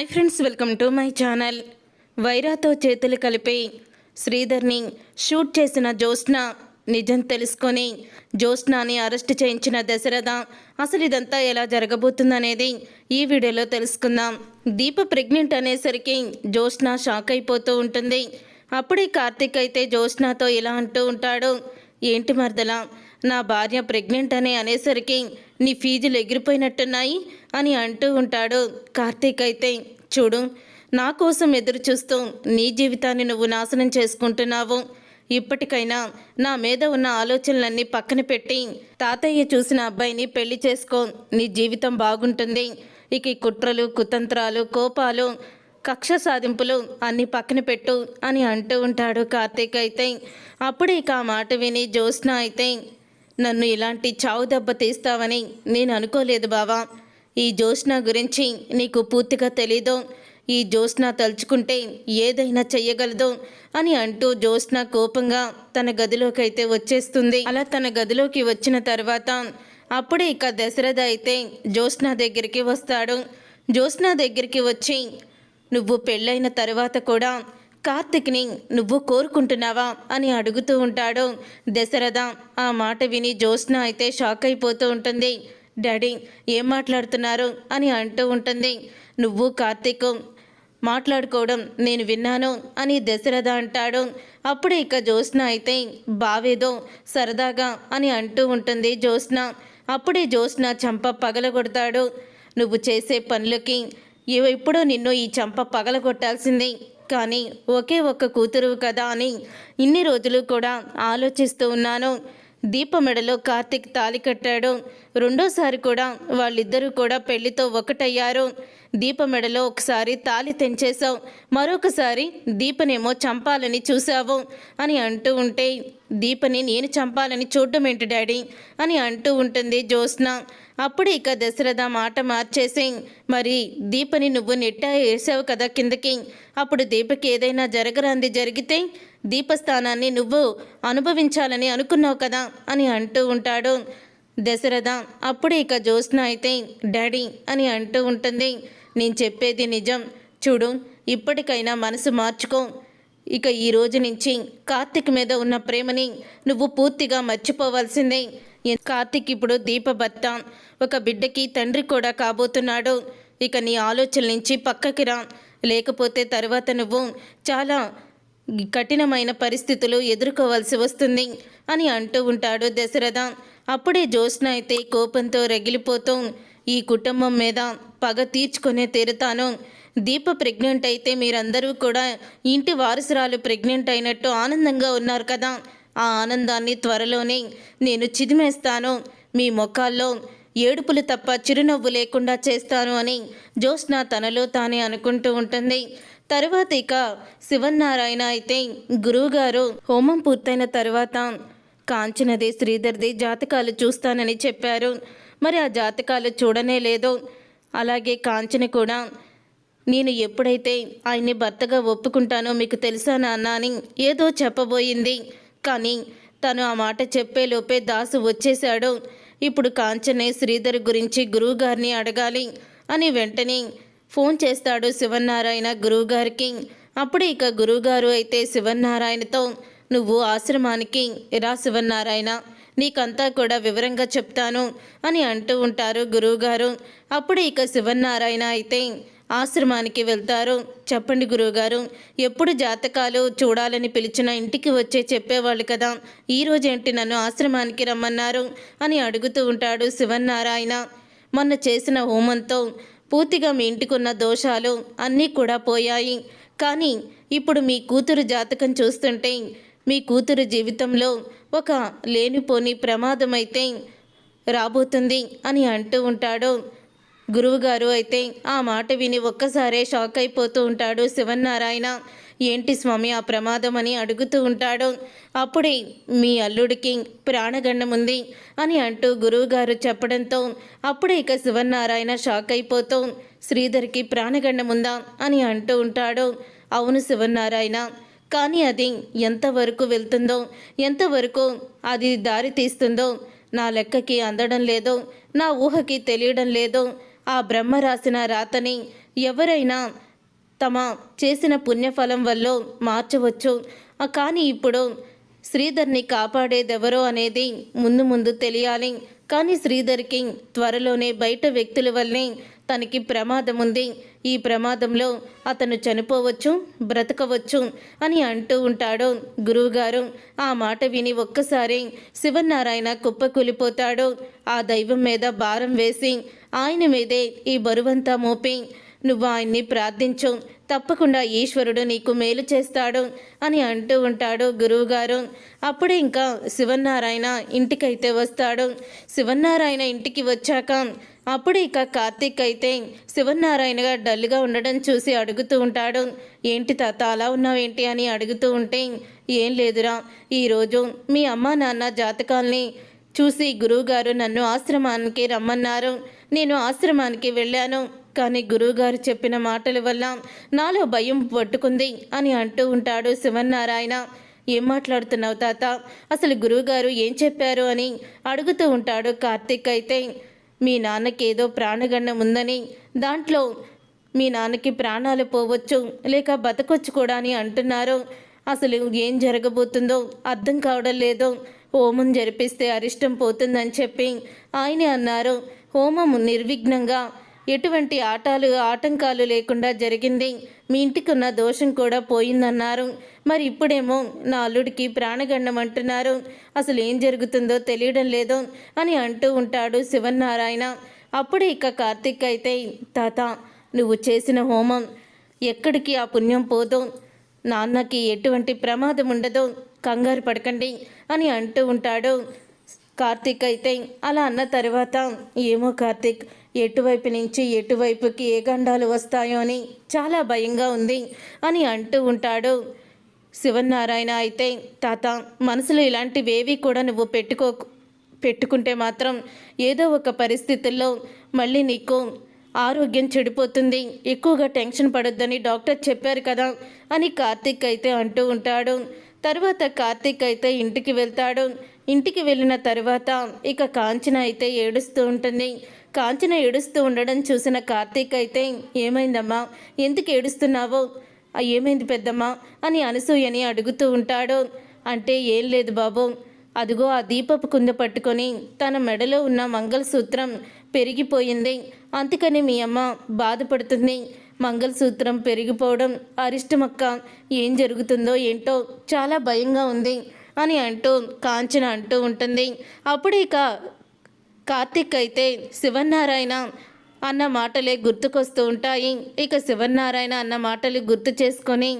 Hi friends welcome to my channel. వైరాతో చేతులు కలిపి శ్రీధర్ని shoot చేసిన జ్యోత్స్న నిజం తెలుసుకొని జ్యోత్స్నాని అరెస్ట్ చేయించిన దశరథ అసలు ఇదంతా ఎలా జరగబోతుందనేది ఈ వీడియోలో తెలుసుకుందాం. దీప ప్రెగ్నెంట్ అనేసరికి జ్యోత్స్న షాక్ అయిపోతూ ఉంటుంది. అప్పుడే కార్తీక్ అయితే జ్యోత్స్నాతో ఇలా అంటూ ఉంటాడు. ఏంటి మరదలా నా భార్య ప్రెగ్నెంట్ అని అనేసరికి నీ ఫీజులు ఎగిరిపోయినట్టున్నాయి అని అంటూ ఉంటాడు. కార్తీక్ అయితే చూడు నా కోసం ఎదురు చూస్తూ నీ జీవితాన్ని నువ్వు నాశనం చేసుకుంటున్నావు. ఇప్పటికైనా నా మీద ఉన్న ఆలోచనలన్నీ పక్కన పెట్టి తాతయ్య చూసిన అబ్బాయిని పెళ్ళి చేసుకో నీ జీవితం బాగుంటుంది. ఇక ఈ కుట్రలు కుతంత్రాలు కోపాలు కక్ష సాధింపులు అన్ని పక్కన పెట్టు అని అంటూ ఉంటాడు కార్తీక్ అయితే. అప్పుడు ఇక ఆ మాట విని జ్యోత్స్న అయితే నన్ను ఇలాంటి చావు దెబ్బ తీస్తావని నేను అనుకోలేదు బావా. ఈ జ్యోత్స్న గురించి నీకు పూర్తిగా తెలీదు. ఈ జ్యోత్స్న తలుచుకుంటే ఏదైనా చెయ్యగలదు అని అంటూ జ్యోత్స్న కోపంగా తన గదిలోకి అయితే వచ్చేస్తుంది. అలా తన గదిలోకి వచ్చిన తర్వాత అప్పుడే ఇక దశరథ అయితే జ్యోత్స్న దగ్గరికి వస్తాడు. జ్యోత్స్న దగ్గరికి వచ్చి నువ్వు పెళ్ళైన తర్వాత కూడా కార్తిక్ని నువ్వు కోరుకుంటున్నావా అని అడుగుతూ ఉంటాడు. దశరథ ఆ మాట విని జ్యోత్స్న అయితే షాక్ అయిపోతూ ఉంటుంది. డాడీ ఏం మాట్లాడుతున్నారు? అని అంటూ ఉంటుంది. నువ్వు కార్తీక్ మాట్లాడుకోవడం నేను విన్నాను అని దశరథ అంటాడు. అప్పుడు ఇక జ్యోత్స్న అయితే బావేదో సరదాగా అని అంటూ ఉంటుంది జ్యోత్స్న. అప్పుడే జ్యోత్స్న చంప పగలగొడతాడు. నువ్వు చేసే పనులకి ఎప్పుడో నిన్ను ఈ చంప పగలగొట్టాల్సింది. కానీ ఒకే ఒక్క కూతురు కదా అని ఇన్ని రోజులు కూడా ఆలోచిస్తూ ఉన్నాను. దీప మెడలో కార్తిక్ తాలి కట్టాడు. రెండోసారి కూడా వాళ్ళిద్దరూ కూడా పెళ్ళితో ఒకటయ్యారు. దీప మెడలో ఒకసారి తాలి తెంచేశావు. మరొకసారి దీపనేమో చంపాలని చూశావు అని అంటూ ఉంటే దీపని నేను చంపాలని చూడడం ఏంటి డాడీ? అని అంటూ ఉంటుంది జ్యోత్స్న. అప్పుడు ఇక దశరథ మాట మార్చేసి మరి దీపని నువ్వు నెట్టా వేసావు కదా కిందకి. అప్పుడు దీపకి ఏదైనా జరగరాంది జరిగితే దీపస్థానాన్ని నువ్వు అనుభవించాలని అనుకున్నావు కదా అని అంటూ ఉంటాడు. దశరథ అప్పుడు ఇక జ్యోత్స్న అయితే డాడీ అని అంటూ ఉంటుంది. నేను చెప్పేది నిజం. చూడు ఇప్పటికైనా మనసు మార్చుకో. ఇక ఈ రోజు నుంచి కార్తిక్ మీద ఉన్న ప్రేమని నువ్వు పూర్తిగా మర్చిపోవాల్సిందే. కార్తిక్ ఇప్పుడు దీపభర్త ఒక బిడ్డకి తండ్రి కూడా కాబోతున్నాడు. ఇక నీ ఆలోచన నుంచి పక్కకి రా. లేకపోతే తర్వాత నువ్వు చాలా కఠినమైన పరిస్థితులు ఎదుర్కోవాల్సి వస్తుంది అని అంటూ ఉంటాడు దశరథ. అప్పుడే జ్యోత్స్న అయితే కోపంతో రగిలిపోతూ ఈ కుటుంబం మీద పగ తీర్చుకునే తీరుతాను. దీప ప్రెగ్నెంట్ అయితే మీరందరూ కూడా ఇంటి వారసురాలు ప్రెగ్నెంట్ అయినట్టు ఆనందంగా ఉన్నారు కదా. ఆ ఆనందాన్ని త్వరలోనే నేను చిదిమేస్తాను. మీ ముఖాల్లో ఏడుపులు తప్ప చిరునవ్వు లేకుండా చేస్తాను అని జ్యోత్స్న తనలో తానే అనుకుంటూ ఉంటుంది. తరువాత ఇక శివన్నారాయణ అయితే గురువుగారు హోమం పూర్తయిన తర్వాత కాంచనది శ్రీధర్ది జాతకాలు చూస్తానని చెప్పారు. మరి ఆ జాతకాలు చూడనే లేదు. అలాగే కాంచన కూడా నేను ఎప్పుడైతే ఆయన్ని భర్తగా ఒప్పుకుంటానో మీకు తెలుసా నాన్న అని ఏదో చెప్పబోయింది. కానీ తను ఆ మాట చెప్పేలోపే దాసు వచ్చేశాడు. ఇప్పుడు కాంచనే శ్రీధర్ గురించి గురువుగారిని అడగాలి అని వెంటనే ఫోన్ చేస్తాడు శివన్నారాయణ గురువుగారికి. అప్పుడు ఇక గురువుగారు అయితే శివన్నారాయణతో నువ్వు ఆశ్రమానికి రా శివన్నారాయణ నీకంతా కూడా వివరంగా చెప్తాను అని అంటూ ఉంటారు గురువుగారు. అప్పుడు ఇక శివన్నారాయణ అయితే ఆశ్రమానికి వెళ్తారు. చెప్పండి గురువుగారు ఎప్పుడు జాతకాలు చూడాలని పిలిచిన ఇంటికి వచ్చే చెప్పేవాళ్ళు కదా. ఈరోజు ఏంటి నన్ను ఆశ్రమానికి రమ్మన్నారు అని అడుగుతూ ఉంటాడు శివన్నారాయణ. మొన్న చేసిన హోమంతో పూర్తిగా మీ ఇంటికున్న దోషాలు అన్నీ కూడా పోయాయి. కానీ ఇప్పుడు మీ కూతురు జాతకం చూస్తుంటే మీ కూతురు జీవితంలో ఒక లేనిపోని ప్రమాదమైతే రాబోతుంది అని అంటూ ఉంటాడు. గురువుగారు అయితే ఆ మాట విని ఒక్కసారే షాక్ అయిపోతూ ఉంటాడు శివన్నారాయణ. ఏంటి స్వామి ఆ ప్రమాదం అని అడుగుతూ ఉంటాడు. అప్పుడే మీ అల్లుడికి ప్రాణగండం ఉంది అని అంటూ గురువుగారు చెప్పడంతో అప్పుడే ఇక శివన్నారాయణ షాక్ అయిపోతూ శ్రీధర్కి ప్రాణగండం ఉందా అని అంటూ ఉంటాడు. అవును శివన్నారాయణ కానీ అది ఎంతవరకు వెళ్తుందో ఎంతవరకు అది దారి తీస్తుందో నా లెక్కకి అందడం లేదో నా ఊహకి తెలియడం లేదో ఆ బ్రహ్మ రాసిన రాతని ఎవరైనా తమ చేసిన పుణ్యఫలం వల్ల మార్చవచ్చు. కానీ ఇప్పుడు శ్రీధర్ని కాపాడేదెవరో అనేది ముందు ముందు తెలియాలి. కానీ శ్రీధర్కి త్వరలోనే బయట వ్యక్తుల వల్లే తనకి ప్రమాదం ఉంది. ఈ ప్రమాదంలో అతను చనిపోవచ్చు బ్రతకవచ్చు అని అంటూ ఉంటాడు గురువుగారు. ఆ మాట విని ఒక్కసారి శివనారాయణ కుప్పకూలిపోతాడు. ఆ దైవం మీద భారం వేసి ఆయన మీదే ఈ బరువంతా మోపి. నువ్వు ఆయన్ని ప్రార్థించు. తప్పకుండా ఈశ్వరుడు నీకు మేలు చేస్తాడు అని అంటూ ఉంటాడు గురువుగారు. అప్పుడే ఇంకా శివనారాయణ ఇంటికైతే వస్తాడు. శివనారాయణ ఇంటికి వచ్చాక అప్పుడు ఇక కార్తీక్ అయితే శివనారాయణగా డల్గా ఉండడం చూసి అడుగుతూ ఉంటాడు. ఏంటి తాత అలా ఉన్నావేంటి? అని అడుగుతూ ఉంటే ఏం లేదురా. ఈరోజు మీ అమ్మ నాన్న జాతకాల్ని చూసి గురువుగారు నన్ను ఆశ్రమానికి రమ్మన్నారు. నేను ఆశ్రమానికి వెళ్ళాను కానీ గురువుగారు చెప్పిన మాటల వల్ల నాలో భయం పట్టుకుంది అని అంటూ ఉంటాడు శివన్నారాయణ. ఏం మాట్లాడుతున్నావు తాత? అసలు గురువుగారు ఏం చెప్పారు? అని అడుగుతూ ఉంటాడు కార్తీక్ అయితే. మీ నాన్నకి ఏదో ప్రాణగండం ఉందని దాంట్లో మీ నాన్నకి ప్రాణాలు పోవచ్చు లేక బతకొచ్చు కూడా అని అంటున్నారు. అసలు ఏం జరగబోతుందో అర్థం కావడం లేదు. హోమం జరిపిస్తే అరిష్టం పోతుందని చెప్పి ఆయనే అన్నారు. హోమం నిర్విఘ్నంగా. ఎటువంటి ఆటాలు ఆటంకాలు లేకుండా జరిగింది. మీ ఇంటికి ఉన్న దోషం కూడా పోయిందన్నారు. మరి ఇప్పుడేమో నా అల్లుడికి ప్రాణగండం అంటున్నారు. అసలు ఏం జరుగుతుందో తెలియడం లేదు అని అంటూ ఉంటాడు శివనారాయణ అప్పుడే ఇక కార్తిక్ అయితే తాత నువ్వు చేసిన హోమం ఎక్కడికి ఆ పుణ్యం పోదు. నాన్నకి ఎటువంటి ప్రమాదం ఉండదు. కంగారు పడకండి అని అంటూ ఉంటాడు. కార్తీక్ అయితే అలా అన్న తర్వాత ఏమో కార్తీక్ ఎటువైపు నుంచి ఎటువైపుకి ఏ గండాలు వస్తాయో అని చాలా భయంగా ఉంది అని అంటూ ఉంటాడు. శివనారాయణ అయితే తాత మనసులో ఇలాంటివేవి కూడా నువ్వు పెట్టుకో పెట్టుకుంటే మాత్రం ఏదో ఒక పరిస్థితుల్లో మళ్ళీ నీకు ఆరోగ్యం చెడిపోతుంది ఎక్కువగా టెన్షన్ పడొద్దని డాక్టర్ చెప్పారు కదా అని కార్తీక్ అయితే అంటూ ఉంటాడు. తర్వాత కార్తీక్ అయితే ఇంటికి వెళ్తాడు. ఇంటికి వెళ్ళిన తర్వాత ఇక కాంచన అయితే ఏడుస్తూ ఉంటుంది. కాంచన ఏడుస్తూ ఉండడం చూసిన కార్తీక్ అయితే ఏమైందమ్మా? ఎందుకు ఏడుస్తున్నావో? ఏమైంది పెద్దమ్మా? అని అనసూయని అడుగుతూ ఉంటాడు. అంటే ఏం లేదు బాబు. అదిగో ఆ దీపపు కుంద పట్టుకొని తన మెడలో ఉన్న మంగళసూత్రం పెరిగిపోయింది. అందుకని మీ అమ్మ బాధపడుతుంది. మంగళసూత్రం పెరిగిపోవడం అరిష్టమక్క. ఏం జరుగుతుందో ఏంటో చాలా భయంగా ఉంది. అని అంటూ కాంచన అంటూ ఉంటుంది. అప్పుడు ఇక కార్తిక్ అయితే శివనారాయణ అన్న మాటలే గుర్తుకొస్తూ ఉంటాయి. ఇక శివనారాయణ అన్న మాటలు గుర్తు చేసుకొని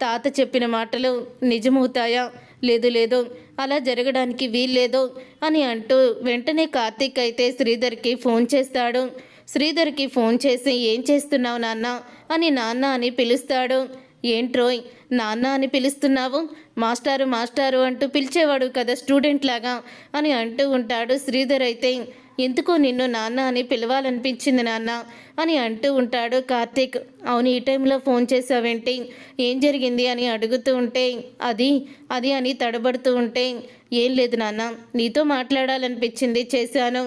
తాత చెప్పిన మాటలు నిజమవుతాయా? లేదు లేదు. అలా జరగడానికి వీల్లేదు అని అంటూ వెంటనే కార్తీక్ అయితే శ్రీధర్కి ఫోన్ చేస్తాడు. శ్రీధర్కి ఫోన్ చేసి ఏం చేస్తున్నావు నాన్న? అని నాన్న అని పిలుస్తాడు. ఏంట్రోయ్ నాన్న అని పిలుస్తున్నావు? మాస్టారు మాస్టారు అంటూ పిలిచేవాడు కదా స్టూడెంట్ లాగా అని అంటూ ఉంటాడు శ్రీధర్ అయితే. ఎందుకో నిన్ను నాన్న అని పిలవాలనిపించింది నాన్న అని అంటూ ఉంటాడు కార్తీక్. అవును ఈ టైంలో ఫోన్ చేసావేంటి ఏం జరిగింది? అని అడుగుతూ ఉంటే. అది అది అని తడబడుతూ ఉంటే. ఏం లేదు నాన్న నీతో మాట్లాడాలనిపించింది చేశాను.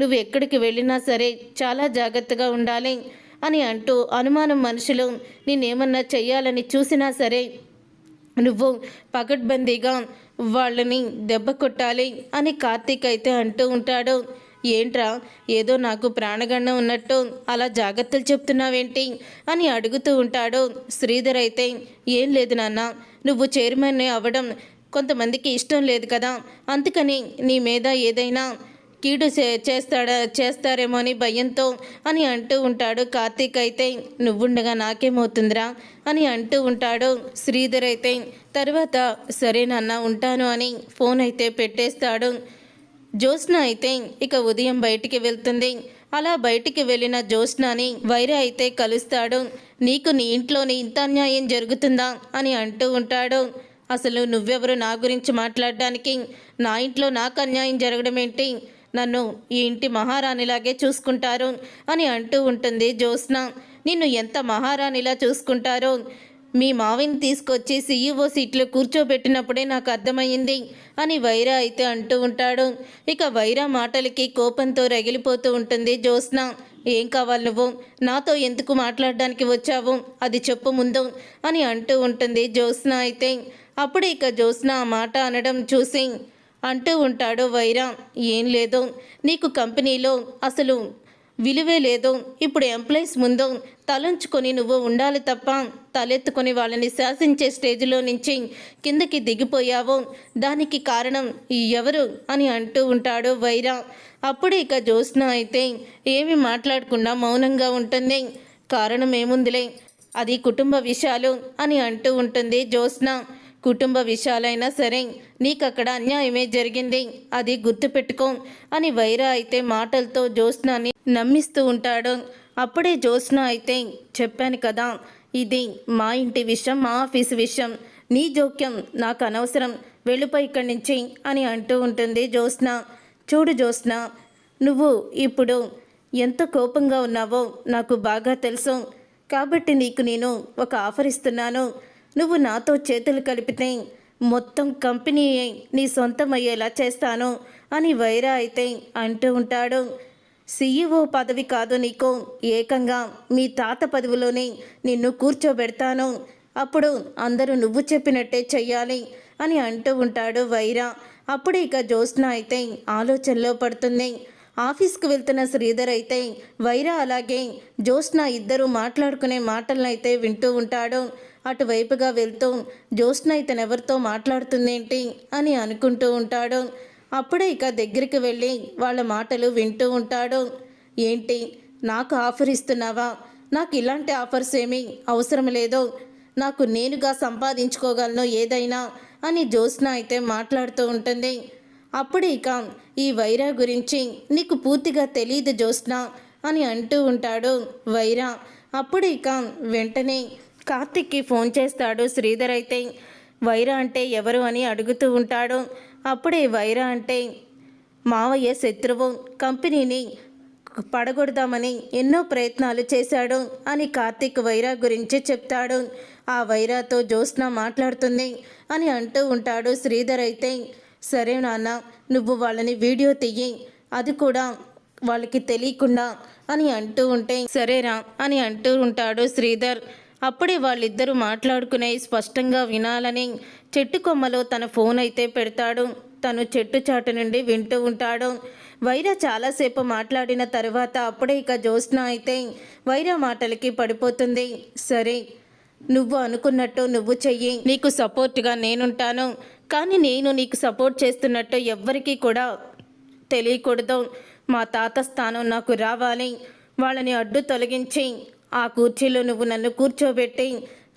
నువ్వు ఎక్కడికి వెళ్ళినా సరే చాలా జాగ్రత్తగా ఉండాలి. అని అంటూ అనుమానం మనుషులు నేనేమన్నా చెయ్యాలని చూసినా సరే నువ్వు పకడ్బందీగా వాళ్ళని దెబ్బ కొట్టాలి అని కార్తీక్ అయితే అంటూ ఉంటాడు. ఏంట్రా ఏదో నాకు ప్రాణగండం ఉన్నట్టు అలా జాగ్రత్తలు చెప్తున్నావేంటి? అని అడుగుతూ ఉంటాడు. శ్రీధర్ అయితే ఏం లేదు నాన్న నువ్వు చైర్మన్ అవ్వడం కొంతమందికి ఇష్టం లేదు కదా అందుకని నీ మీద ఏదైనా కీడు చేస్తాడా చేస్తారేమో అని భయంతో అని అంటూ ఉంటాడు. కార్తీక్ అయితే నువ్వుండగా నాకేమవుతుందిరా? అని అంటూ ఉంటాడు. శ్రీధర్ అయితే తర్వాత సరే నాన్న ఉంటాను అని ఫోన్ అయితే పెట్టేస్తాడు. జ్యోత్స్న అయితే ఇక ఉదయం బయటికి వెళ్తుంది. అలా బయటికి వెళ్ళిన జ్యోత్స్నాని వైర అయితే కలుస్తాడు. నీకు నీ ఇంట్లోని ఇంత అన్యాయం జరుగుతుందా? అని అంటూ ఉంటాడు. అసలు నువ్వెవరు నా గురించి మాట్లాడడానికి? నా ఇంట్లో నాకు అన్యాయం జరగడం ఏంటి నన్ను ఈ ఇంటి మహారాణిలాగే చూసుకుంటారు అని అంటూ ఉంటుంది జ్యోత్స్న. నిన్ను ఎంత మహారాణిలా చూసుకుంటారో. మీ మావిని తీసుకొచ్చి సీఈఓ సీట్లో కూర్చోబెట్టినప్పుడే నాకు అర్థమయ్యింది అని వైరా అయితే అంటూ ఉంటాడు. ఇక వైరా మాటలకి కోపంతో రగిలిపోతూ ఉంటుంది జ్యోత్స్న. ఏం కావాలి నువ్వు? నాతో ఎందుకు మాట్లాడడానికి వచ్చావు? అది చెప్పు ముందు అని అంటూ ఉంటుంది జ్యోత్స్న అయితే. అప్పుడు ఇక జ్యోత్స్న ఆ మాట అనడం చూసి అంటూ ఉంటాడు వైరా. ఏం లేదో. నీకు కంపెనీలో అసలు విలువే లేదో. ఇప్పుడు ఎంప్లాయీస్ ముందు తలంచుకొని నువ్వు ఉండాలి తప్ప తలెత్తుకొని వాళ్ళని శాసించే స్టేజ్లో నుంచి కిందకి దిగిపోయావు. దానికి కారణం ఎవరు అని అంటూ ఉంటాడు వైరా. అప్పుడు ఇక జ్యోత్స్న అయితే ఏమి మాట్లాడకుండా మౌనంగా ఉంటుంది. కారణం ఏముందిలే. అది కుటుంబ విషయాలు అని అంటూ ఉంటుంది జ్యోత్స్న. కుటుంబ విషయాలైనా సరే నీకు అక్కడ అన్యాయమే జరిగింది అది గుర్తుపెట్టుకో అని వైరా అయితే మాటలతో జ్యోత్స్నాని నమ్మిస్తూ ఉంటాడు. అప్పుడే జ్యోత్స్న అయితే చెప్పాను కదా ఇది మా ఇంటి విషయం మా ఆఫీసు విషయం నీ జోక్యం నాకు అనవసరం వెళ్ళిపో ఇక్కడి నుంచి అని అంటూ ఉంటుంది జ్యోత్స్న. చూడు జ్యోత్స్న నువ్వు ఇప్పుడు ఎంత కోపంగా ఉన్నావో నాకు బాగా తెలుసు. కాబట్టి నీకు నేను ఒక ఆఫర్ ఇస్తున్నాను. నువ్వు నాతో చేతులు కలిపితే మొత్తం కంపెనీ నీ సొంతం అయ్యేలా చేస్తాను అని వైరా అయితే అంటూ ఉంటాడు. సీఈఓ పదవి కాదు నీకు. ఏకంగా మీ తాత పదవిలోనే నిన్ను కూర్చోబెడతాను. అప్పుడు అందరూ నువ్వు చెప్పినట్టే చెయ్యాలి అని అంటూ ఉంటాడు వైరా. అప్పుడు ఇక జ్యోత్స్న అయితే ఆలోచనలో పడుతుంది. ఆఫీస్కి వెళ్తున్న శ్రీధర్ అయితే వైరా అలాగే జ్యోత్స్న ఇద్దరు మాట్లాడుకునే మాటలను అయితే వింటూ ఉంటాడు. అటువైపుగా వెళ్తూ జ్యోత్స్న ఇతనెవరితో మాట్లాడుతుందేంటి? అని అనుకుంటూ ఉంటాడు. అప్పుడే ఇక దగ్గరికి వెళ్ళి వాళ్ళ మాటలు వింటూ ఉంటాడు. ఏంటి నాకు ఆఫర్ ఇస్తున్నావా? నాకు ఇలాంటి ఆఫర్స్ ఏమీ అవసరం లేదు. నాకు నేనుగా సంపాదించుకోగలను ఏదైనా అని జ్యోత్స్న అయితే మాట్లాడుతూ ఉంటుంది. అప్పుడు ఇక ఈ వైరా గురించి నీకు పూర్తిగా తెలియదు జ్యోత్స్న అని అంటూ ఉంటాడు వైరా. అప్పుడు ఇక వెంటనే కార్తిక్కి ఫోన్ చేస్తాడు. శ్రీధర్ అయితే వైరా అంటే ఎవరు అని అడుగుతూ ఉంటాడు. అప్పుడే వైరా అంటే మావయ్య శత్రువు. కంపెనీని పడగొడదామని ఎన్నో ప్రయత్నాలు చేశాడు అని కార్తిక్ వైరా గురించి చెప్తాడు. ఆ వైరాతో జ్యోత్స్న మాట్లాడుతుంది అని అంటూ ఉంటాడు శ్రీధర్ అయితే సరే నాన్న నువ్వు వాళ్ళని వీడియో తీయి. అది కూడా వాళ్ళకి తెలియకుండా అని అంటూ ఉంటే సరేరా అని అంటూ ఉంటాడు శ్రీధర్. అప్పుడే వాళ్ళిద్దరూ మాట్లాడుకునే స్పష్టంగా వినాలని చెట్టు కొమ్మలో తన ఫోన్ అయితే పెడతాడు. తను చెట్టు చాటు నుండి వింటూ ఉంటాడు. వైర చాలాసేపు మాట్లాడిన తర్వాత అప్పుడే ఇక జ్యోత్స్న అయితే వైర మాటలకి పడిపోతుంది. సరే నువ్వు అనుకున్నట్టు నువ్వు చెయ్యి. నీకు సపోర్ట్గా నేనుంటాను. కానీ నేను నీకు సపోర్ట్ చేస్తున్నట్టు ఎవ్వరికీ కూడా తెలియకూడదు. మా తాత స్థానం నాకు రావాలి. వాళ్ళని అడ్డు తొలగించి ఆ కుర్చీలో నువ్వు నన్ను కూర్చోబెట్టి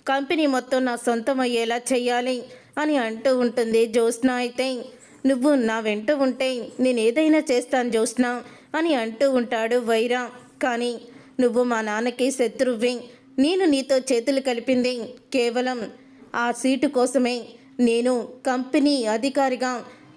కంపెనీ మొత్తం నా సొంతం అయ్యేలా చెయ్యాలి అని అంటూ ఉంటుంది జ్యోత్స్న అయితే. నువ్వు నా వెంట ఉంటే నేను ఏదైనా చేస్తాను జ్యోత్స్న అని అంటూ ఉంటాడు వైరా. కానీ నువ్వు మా నాన్నకి శత్రువ్వి నేను నీతో చేతులు కలిపింది కేవలం ఆ సీటు కోసమే. నేను కంపెనీ అధికారిగా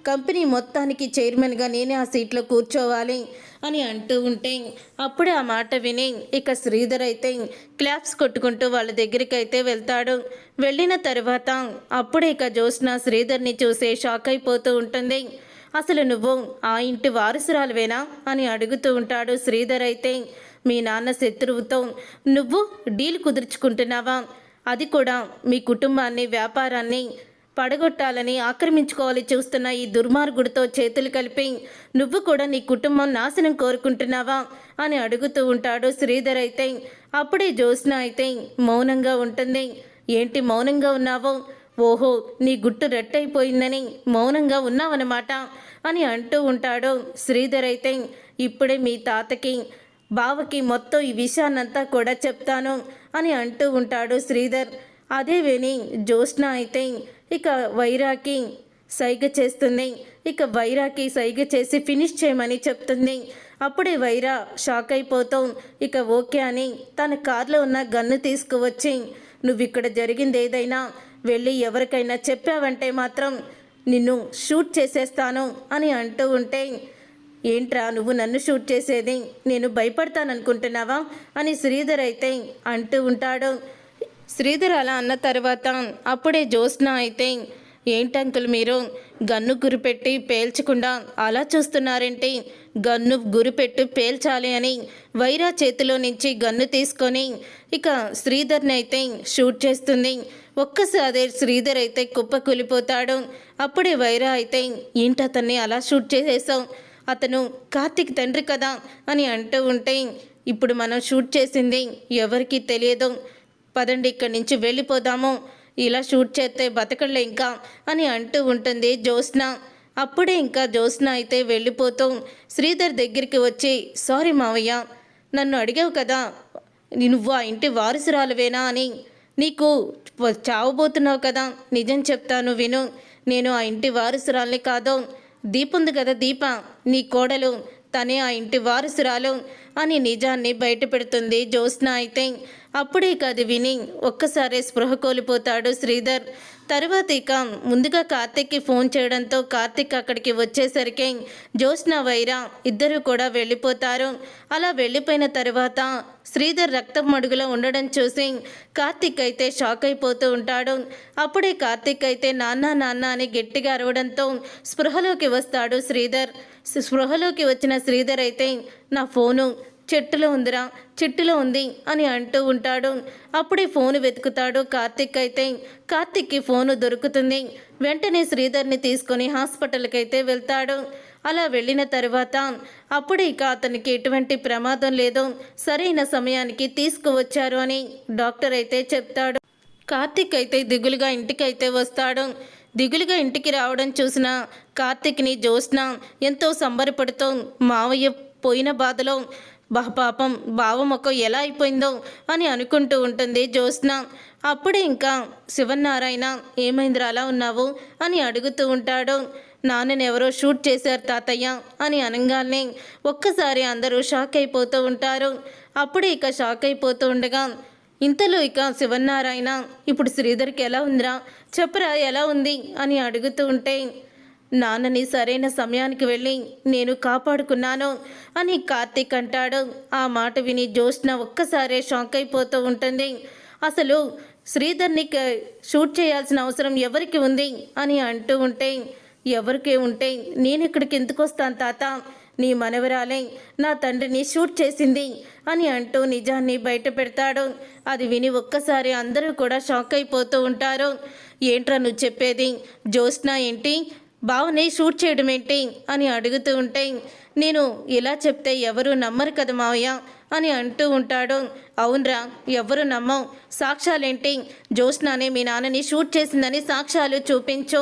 కంపెనీ మొత్తానికి చైర్మన్గా నేనే ఆ సీట్లో కూర్చోవాలి. అని అంటూ ఉంటే అప్పుడే ఆ మాట విని ఇక శ్రీధర్ అయితే క్లాప్స్ కొట్టుకుంటూ వాళ్ళ దగ్గరికి అయితే వెళ్తాడు. వెళ్ళిన తర్వాత అప్పుడే ఇక జ్యోత్స్న శ్రీధర్ని చూసే షాక్ అయిపోతూ ఉంటుంది. అసలు నువ్వు ఆ ఇంటి వారసురాలువేనా అని అడుగుతూ ఉంటాడు శ్రీధర్ అయితే. మీ నాన్న శత్రువుతో నువ్వు డీల్ కుదుర్చుకుంటున్నావా? అది కూడా మీ కుటుంబాన్ని వ్యాపారాన్ని పడగొట్టాలని ఆక్రమించుకోవాలి చూస్తున్న ఈ దుర్మార్గుడితో చేతులు కలిపి నువ్వు కూడా నీ కుటుంబం నాశనం కోరుకుంటున్నావా? అని అడుగుతూ ఉంటాడు శ్రీధర్ అయితే. అప్పుడే జ్యోత్స్న అయితే మౌనంగా ఉంటుంది. ఏంటి మౌనంగా ఉన్నావో? ఓహో నీ గుట్టు రెట్టయిపోయిందని మౌనంగా ఉన్నావన్నమాట అని అంటూ ఉంటాడు శ్రీధర్ అయితే. ఇప్పుడే మీ తాతకి బావకి మొత్తం ఈ విషయాన్నంతా కూడా చెప్తాను అని అంటూ ఉంటాడు శ్రీధర్. అదే విని జ్యోత్స్న అయితే ఇక వైరాకి సైగ చేస్తుంది. ఇక వైరాకి సైగ చేసి ఫినిష్ చేయమని చెప్తుంది. అప్పుడే వైరా షాక్ అయిపోతాం. ఇక ఓకే అని తన కార్లో ఉన్న గన్ను తీసుకువచ్చి నువ్వు ఇక్కడ జరిగింది ఏదైనా? వెళ్ళి ఎవరికైనా చెప్పావంటే మాత్రం నిన్ను షూట్ చేసేస్తాను అని అంటూ ఉంటే ఏంట్రా నువ్వు నన్ను షూట్ చేసేది? నేను భయపడతాననుకుంటున్నావా? అని శ్రీధర్ అయితే అంటూ ఉంటాడు. శ్రీధర్ అలా అన్న తర్వాత అప్పుడే జ్యోత్స్న అయితే ఏంటంకులు మీరు? గన్ను గురిపెట్టి పేల్చకుండా అలా చూస్తున్నారంటే గన్ను గురిపెట్టి పేల్చాలి అని వైరా చేతిలో నుంచి గన్ను తీసుకొని ఇక శ్రీధర్ని అయితే షూట్ చేస్తుంది. ఒక్కసారి శ్రీధర్ అయితే కుప్ప కూలిపోతాడు. అప్పుడే వైరా అయితే ఏంటతన్ని అలా షూట్ చేసేసాం అతను కార్తీక్ తండ్రి కదా అని అంటూ ఉంటే ఇప్పుడు మనం షూట్ చేసింది ఎవరికీ తెలియదు. పదండి ఇక్కడి నుంచి వెళ్ళిపోదాము. ఇలా షూట్ చేస్తే బతకలే ఇంకా అని అంటూ ఉంటుంది జ్యోత్స్న. అప్పుడే ఇంకా జ్యోత్స్న అయితే వెళ్ళిపోతూ శ్రీధర్ దగ్గరికి వచ్చి సారీ మావయ్య నన్ను అడిగావు కదా నువ్వు ఆ ఇంటి వారసురాలువేనా అని. నీకు చావబోతున్నావు కదా నిజం చెప్తాను విను. నేను ఆ ఇంటి వారసురాల్ని కాదు. దీప ఉంది కదా దీప నీ కోడలు తనే ఆ ఇంటి వారసురాలు అని నిజాన్ని బయటపెడుతుంది జ్యోత్స్న అయితే. అప్పుడే కాదు విని ఒక్కసారే స్పృహ కోల్పోతాడు శ్రీధర్. తర్వాత ఇక ముందుగా కార్తిక్కి ఫోన్ చేయడంతో కార్తిక్ అక్కడికి వచ్చేసరికి జ్యోత్స్న వైరా ఇద్దరు కూడా వెళ్ళిపోతారు. అలా వెళ్ళిపోయిన తర్వాత శ్రీధర్ రక్తం మడుగులో ఉండడం చూసి కార్తిక్ అయితే షాక్ అయిపోతూ ఉంటాడు. అప్పుడే కార్తిక్ అయితే నాన్న నాన్న అని గట్టిగా అరవడంతో స్పృహలోకి వస్తాడు శ్రీధర్. స్పృహలోకి వచ్చిన శ్రీధర్ అయితే నా ఫోను చెట్టులో ఉందిరా చెట్టులో ఉంది అని అంటూ ఉంటాడు. అప్పుడే ఫోను వెతుకుతాడు కార్తిక్ అయితే. కార్తిక్కి ఫోను దొరుకుతుంది. వెంటనే శ్రీధర్ని తీసుకొని హాస్పిటల్కి అయితే వెళ్తాడు. అలా వెళ్ళిన తర్వాత అప్పుడే ఇక అతనికి ఎటువంటి ప్రమాదం లేదు. సరైన సమయానికి తీసుకువచ్చారు అని డాక్టర్ అయితే చెప్తాడు. కార్తిక్ అయితే దిగులుగా ఇంటికైతే వస్తాడు. దిగులుగా ఇంటికి రావడం చూసిన కార్తిక్ని జోస్న ఎంతో సంబరపడుతూ మావయ్య పోయిన బాధలో బా పాపం భావమొక్క ఎలా అయిపోయిందో అని అనుకుంటూ ఉంటుంది జ్యోత్స్న. అప్పుడే ఇంకా శివనారాయణ ఏమైందిరా అలా ఉన్నావు? అని అడుగుతూ ఉంటాడు. నాన్నని ఎవరో షూట్ చేశారు తాతయ్య అని అనగానే ఒక్కసారి అందరూ షాక్ అయిపోతూ ఉంటారు. అప్పుడే ఇక షాక్ అయిపోతూ ఉండగా ఇంతలో ఇక శివనారాయణ ఇప్పుడు శ్రీధర్కి ఎలా ఉందిరా? చెప్పరా ఎలా ఉంది? అని అడుగుతూ ఉంటే నాన్నని సరైన సమయానికి వెళ్ళి నేను కాపాడుకున్నాను అని కార్తీక్ అంటాడు. ఆ మాట విని జ్యోత్స్న ఒక్కసారే షాక్ అయిపోతూ ఉంటుంది. అసలు శ్రీధర్ని క- షూట్ చేయాల్సిన అవసరం ఎవరికి ఉంది అని అంటూ ఉంటే ఎవరికే ఉంటే నేను ఇక్కడికి ఎందుకు వస్తాను తాత? నీ మనవరాలే నా తండ్రిని షూట్ చేసింది అని అంటూ నిజాన్ని బయట పెడతాడు. అది విని ఒక్కసారి అందరూ కూడా షాక్ అయిపోతూ ఉంటారు. ఏంట్రా నువ్వు చెప్పేది? జ్యోత్స్న ఏంటి? బావని షూట్ చేయడం ఏంటి అని అడుగుతూ ఉంటే నేను ఇలా చెప్తే ఎవరు నమ్మరు కదా మావయ్య? అని అంటూ ఉంటాడు. అవునరా ఎవరు నమ్మం సాక్ష్యాలేంటి? జ్యోత్స్నానే మీ నాన్నని షూట్ చేసిందని సాక్ష్యాలు చూపించు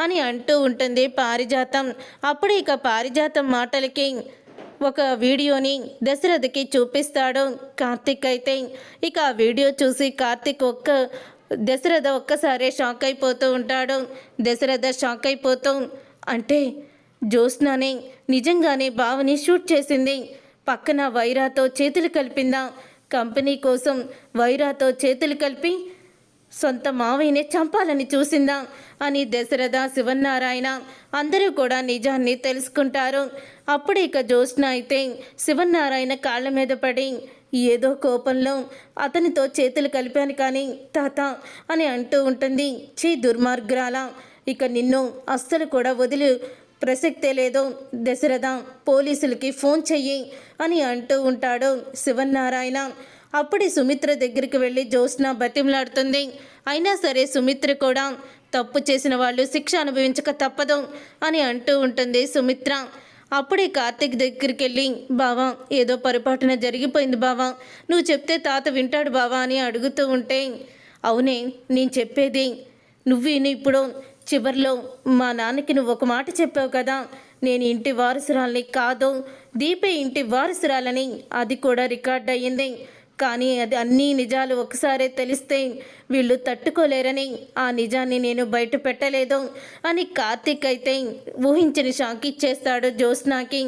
అని అంటూ ఉంటుంది పారిజాతం. అప్పుడు ఇక పారిజాతం మాటలకి ఒక వీడియోని దశరథకి చూపిస్తాడు కార్తిక్ అయితే. ఇక ఆ వీడియో చూసి కార్తిక్ ఒక్క దశరథ ఒక్కసారే షాక్ అయిపోతూ ఉంటాడు. దశరథ షాక్ అయిపోతూ అంటే జ్యోత్స్నానే నిజంగానే బావని షూట్ చేసింది. పక్కన వైరాతో చేతులు కలిపిందా? కంపెనీ కోసం వైరాతో చేతులు కలిపి సొంత మావయ్యనే చంపాలని చూసిందా? అని దశరథ శివనారాయణ అందరూ కూడా నిజాన్ని తెలుసుకుంటారు. అప్పుడే ఇక జ్యోత్స్న అయితే శివనారాయణ కాళ్ళ మీద పడి ఏదో కోపంలో అతనితో చేతులు కలిపాను కానీ తాత అని అంటూ ఉంటుంది. చీ దుర్మార్గురాల ఇక నిన్ను అస్సలు కూడా వదిలి ప్రసక్తే లేదు. దశరథ పోలీసులకి ఫోన్ చెయ్యి అని అంటూ ఉంటాడు శివనారాయణ అప్పుడే సుమిత్ర దగ్గరికి వెళ్ళి జ్యోత్స్న బతిమలాడుతుంది. అయినా సరే సుమిత్ర కూడా తప్పు చేసిన వాళ్ళు శిక్ష అనుభవించక తప్పదు అని అంటూ ఉంటుంది సుమిత్ర. అప్పుడే కార్తిక్ దగ్గరికి వెళ్ళి బావా ఏదో పొరపాటున జరిగిపోయింది బావా. నువ్వు చెప్తే తాత వింటాడు బావా అని అడుగుతూ ఉంటే అవునే నేను చెప్పేది నువ్వు ఇప్పుడు. చివరిలో మా నాన్నకి నువ్వు ఒక మాట చెప్పావు కదా నేను ఇంటి వారసురాలని కాదు దీపే ఇంటి వారసురాలని. అది కూడా రికార్డ్ అయ్యింది. కానీ అది అన్ని నిజాలు ఒకసారే తెలిస్తే వీళ్ళు తట్టుకోలేరని ఆ నిజాన్ని నేను బయట పెట్టలేదు అని కార్తిక్ అయితే ఊహించని షాక్ ఇచ్చేస్తాడు జ్యోత్స్నాకి.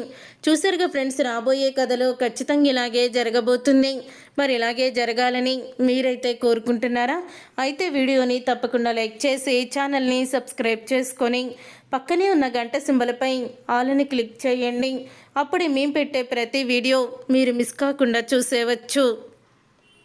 చూసారుగా ఫ్రెండ్స్ రాబోయే కథలో ఖచ్చితంగా ఇలాగే జరగబోతుంది. మరి ఇలాగే జరగాలని మీరైతే కోరుకుంటున్నారా? అయితే వీడియోని తప్పకుండా లైక్ చేసి ఛానల్ని సబ్స్క్రైబ్ చేసుకొని పక్కనే ఉన్న గంట సింబలపై ఆలని క్లిక్ చేయండి. అప్పుడే మేము పెట్టే ప్రతి వీడియో మీరు మిస్ కాకుండా చూసేవచ్చు.